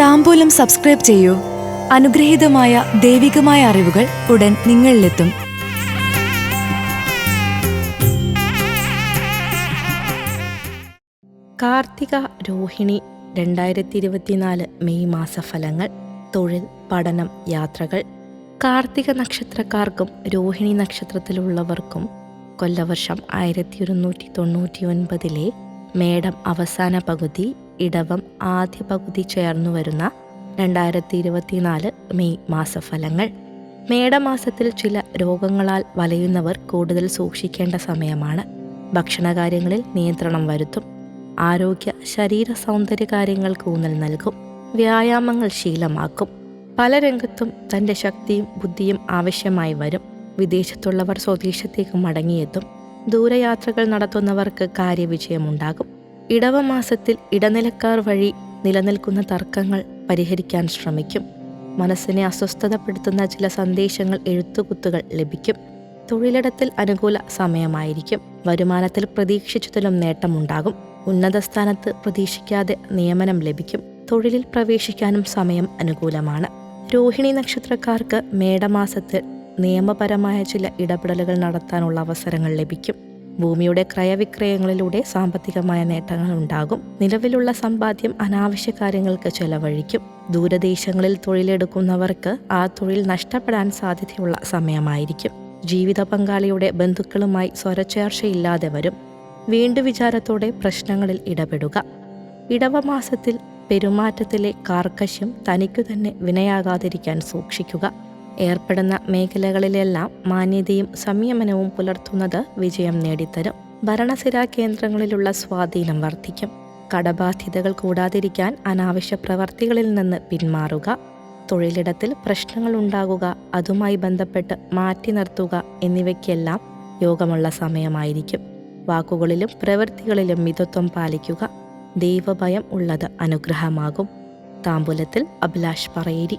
താമ്പൂലം subscribe ചെയ്യൂ. അനുഗ്രഹീതമായ ദൈവികമായ അറിവുകൾ ഉടൻ നിങ്ങളിലെത്തും. കാർത്തിക രോഹിണി രണ്ടായിരത്തി ഇരുപത്തിനാല് മെയ് മാസഫലങ്ങൾ തൊഴിൽ പഠനം യാത്രകൾ. കാർത്തിക നക്ഷത്രക്കാർക്കും രോഹിണി നക്ഷത്രത്തിലുള്ളവർക്കും കൊല്ലവർഷം ആയിരത്തി ഒരുന്നൂറ്റി തൊണ്ണൂറ്റി ഒൻപതിലെ മേടം അവസാന പകുതി ഇടവം ആദ്യ പകുതി ചേർന്നു വരുന്ന രണ്ടായിരത്തി ഇരുപത്തിനാല് മെയ് മാസഫലങ്ങൾ. മേടമാസത്തിൽ ചില രോഗങ്ങളാൽ വലയുന്നവർ കൂടുതൽ സൂക്ഷിക്കേണ്ട സമയമാണ്. ഭക്ഷണകാര്യങ്ങളിൽ നിയന്ത്രണം വരുത്തും. ആരോഗ്യ ശരീര സൗന്ദര്യ കാര്യങ്ങൾക്ക് ഊന്നൽ നൽകും. വ്യായാമങ്ങൾ ശീലമാക്കും. പല രംഗത്തും തന്റെ ശക്തിയും ബുദ്ധിയും ആവശ്യമായി വരും. വിദേശത്തുള്ളവർ സ്വദേശത്തേക്ക് മടങ്ങിയെത്തും. ദൂരയാത്രകൾ നടത്തുന്നവർക്ക് കാര്യവിജയമുണ്ടാകും. ഇടവമാസത്തിൽ ഇടനിലക്കാർ വഴി നിലനിൽക്കുന്ന തർക്കങ്ങൾ പരിഹരിക്കാൻ ശ്രമിക്കും. മനസ്സിനെ അസ്വസ്ഥതപ്പെടുത്തുന്ന ചില സന്ദേശങ്ങൾ എഴുത്തുകുത്തുകൾ ലഭിക്കും. തൊഴിലിടത്തിൽ അനുകൂല സമയമായിരിക്കും. വരുമാനത്തിൽ പ്രതീക്ഷിച്ചതിലും നേട്ടമുണ്ടാകും. ഉന്നത സ്ഥാനത്ത് പ്രതീക്ഷിക്കാതെ നിയമനം ലഭിക്കും. തൊഴിലിൽ പ്രവേശിക്കാനും സമയം അനുകൂലമാണ്. രോഹിണി നക്ഷത്രക്കാർക്ക് മേടമാസത്തിൽ നിയമപരമായ ചില ഇടപെടലുകൾ നടത്താനുള്ള അവസരങ്ങൾ ലഭിക്കും. ഭൂമിയുടെ ക്രയവിക്രയങ്ങളിലൂടെ സാമ്പത്തികമായ നേട്ടങ്ങൾ ഉണ്ടാകും. നിലവിലുള്ള സമ്പാദ്യം അനാവശ്യ കാര്യങ്ങൾക്ക് ചെലവഴിക്കും. ദൂരദേശങ്ങളിൽ തൊഴിലെടുക്കുന്നവർക്ക് ആ തൊഴിൽ നഷ്ടപ്പെടാൻ സാധ്യതയുള്ള സമയമായിരിക്കും. ജീവിത പങ്കാളിയുടെ ബന്ധുക്കളുമായി സ്വരച്ചേർച്ചയില്ലാതെ വരും. വീണ്ടു വിചാരത്തോടെ പ്രശ്നങ്ങളിൽ ഇടപെടുക. ഇടവമാസത്തിൽ പെരുമാറ്റത്തിലെ കാർക്കശ്യം തനിക്കു തന്നെ വിനയാകാതിരിക്കാൻ സൂക്ഷിക്കുക. ഏർപ്പെടുന്ന മേഖലകളിലെല്ലാം മാന്യതയും സംയമനവും പുലർത്തുന്നത് വിജയം നേടിത്തരും. ഭരണസിരാ കേന്ദ്രങ്ങളിലുള്ള സ്വാധീനം വർദ്ധിക്കും. കടബാധ്യതകൾ കൂടാതിരിക്കാൻ അനാവശ്യ പ്രവർത്തികളിൽ നിന്ന് പിന്മാറുക. തൊഴിലിടത്തിൽ പ്രശ്നങ്ങൾ ഉണ്ടാകുക അതുമായി ബന്ധപ്പെട്ട് മാറ്റി നിർത്തുക എന്നിവയ്ക്കെല്ലാം യോഗമുള്ള സമയമായിരിക്കും. വാക്കുകളിലും പ്രവൃത്തികളിലും മിതത്വം പാലിക്കുക ദൈവഭയം ഉള്ളത് അനുഗ്രഹമാകും. താമ്പൂലത്തിൽ അഭിലാഷ് പറയേരി.